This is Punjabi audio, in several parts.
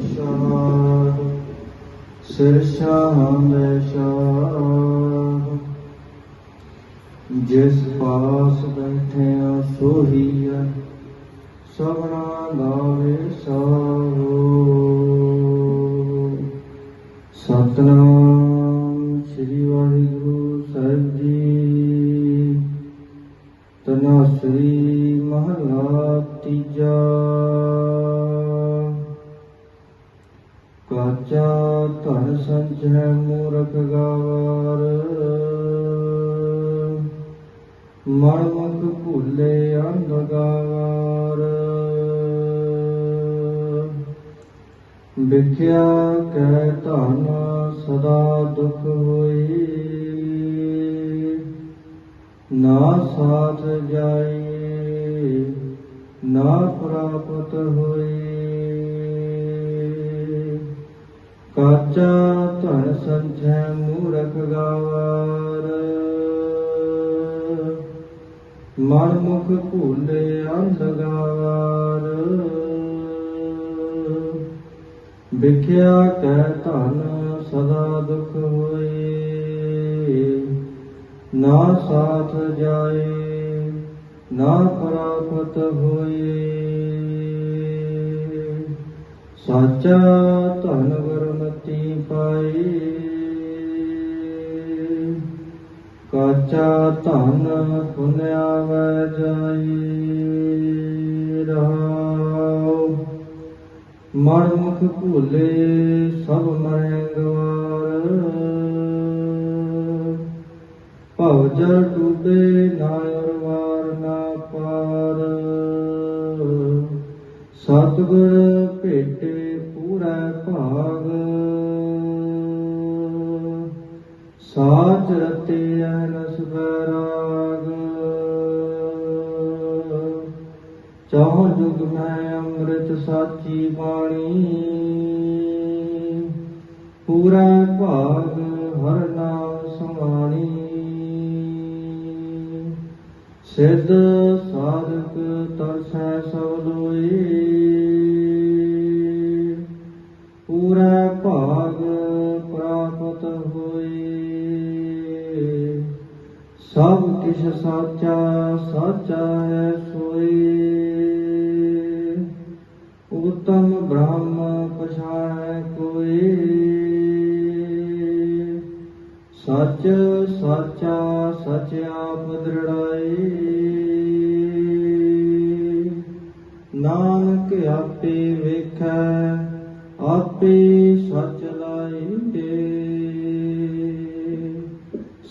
ਸ਼ਾਹ ਸਿਰ ਸ਼ਾਹ ਸ਼ਾਹ ਜਿਸ ਪਾਸ ਬੈਠਿਆ ਸੋਹੀਆ ਸਭਨਾ ਦਾ ਵਿਸਾਹੋ ਕਾਚਾ ਧਨ ਸੰਚੈ ਮੂਰਖ ਗਾਵਾਰ। ਮਨ ਮੁਖ ਭੁੱਲੇ ਅੰਧ ਗਾਵਾਰ। ਵਿਖਿਆ ਕਹਿ ਧਨ ਸਦਾ ਦੁਖ ਹੋਈ। ਨਾ ਸਾਥ ਜਾਏ ਨਾ ਪ੍ਰਾਪਤ ਹੋਈ। ਕਾਚਾ ਧਨ ਸੰਚੈ ਮੂਰਖ ਗਾਵਾਰ। ਮਨ ਮੁਖ ਭੂਲੇ ਅੰਧ ਗਾਵਾਰ। ਵਿਖਿਆ ਕੈ ਧਨ ਸਦਾ ਦੁਖ ਹੋਏ। ਨਾ ਸਾਥ ਜਾਏ, ਨਾ ਪ੍ਰਾਪਤ ਹੋਏ। ਸਾਚਾ ਧਨ ਗੁਰਮਤੀ ਪਾਈ। ਕਾਚਾ ਧਨ ਪੁਨਿਆ ਵੈ ਜਾਈ ਰਹਾਉ ਮਨ ਮੁਖ ਭੂਲੇ ਸਭ ਮਰੈ ਗਵਾਰ। ਭਵ ਜਲ ਡੂਬੇ ਨਾ ਉਰਵਾਰ ਨਾ ਪਾਰ। ਸਤਗੁਰ ਭੇਟੇ ਪੂਰਾ ਭਾਗ। ਸਾਚ ਰਤੇ ਅਨਸ ਬੈਰਾਗ ਚਾਹ ਜੁਗ ਮੈਂ ਅੰਮ੍ਰਿਤ ਸਾਚੀ ਬਾਣੀ। ਪੂਰਾ ਭਾਗ ਹਰ ਨਾਮ ਸਮਾਣੀ ਸਿੱਧ ਸਾਧਕ ਤਰਸੈ ਸਭ ਲੋਈ ਪੂਰਾ ਭਾਗ ਪ੍ਰਾਪਤ ਹੋਏ। ਸਭ ਕਿਛ ਸਾਚਾ ਸਾਚਾ ਹੈ ਸੋਏ। ਉਤਮ ਬ੍ਰਹਮ ਪਛਾਣੈ ਕੋਏ। ਸੱਚ, ਸਾਚਾ ਸਚ ਆਪ ਨਾਨਕ ਆਪੇ ਵੇਖੈ, ਆਪੇ ਸਚ ਲਾਈ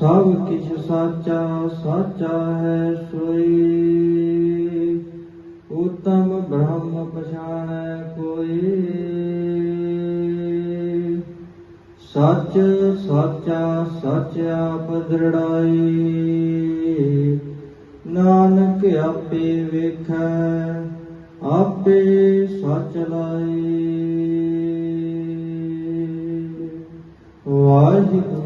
ਸਭ ਕਿਛ ਸਾਚਾ ਸਾਚਾ ਹੈ ਸੋਈ। ਉਤਮ ਬ੍ਰਹਮ ਪਛਾਣੈ ਕੋਈ। ਸੱਚ ਸਾਚਾ ਸੱਚ ਆਪ ਦ੍ਰਿੜਾਈ ਨਾਨਕ ਆਪੇ ਵੇਖੈ, ਆਪੇ ਸੱਚ ਲਾਈ। ਵਾਹਿਗੁਰੂ।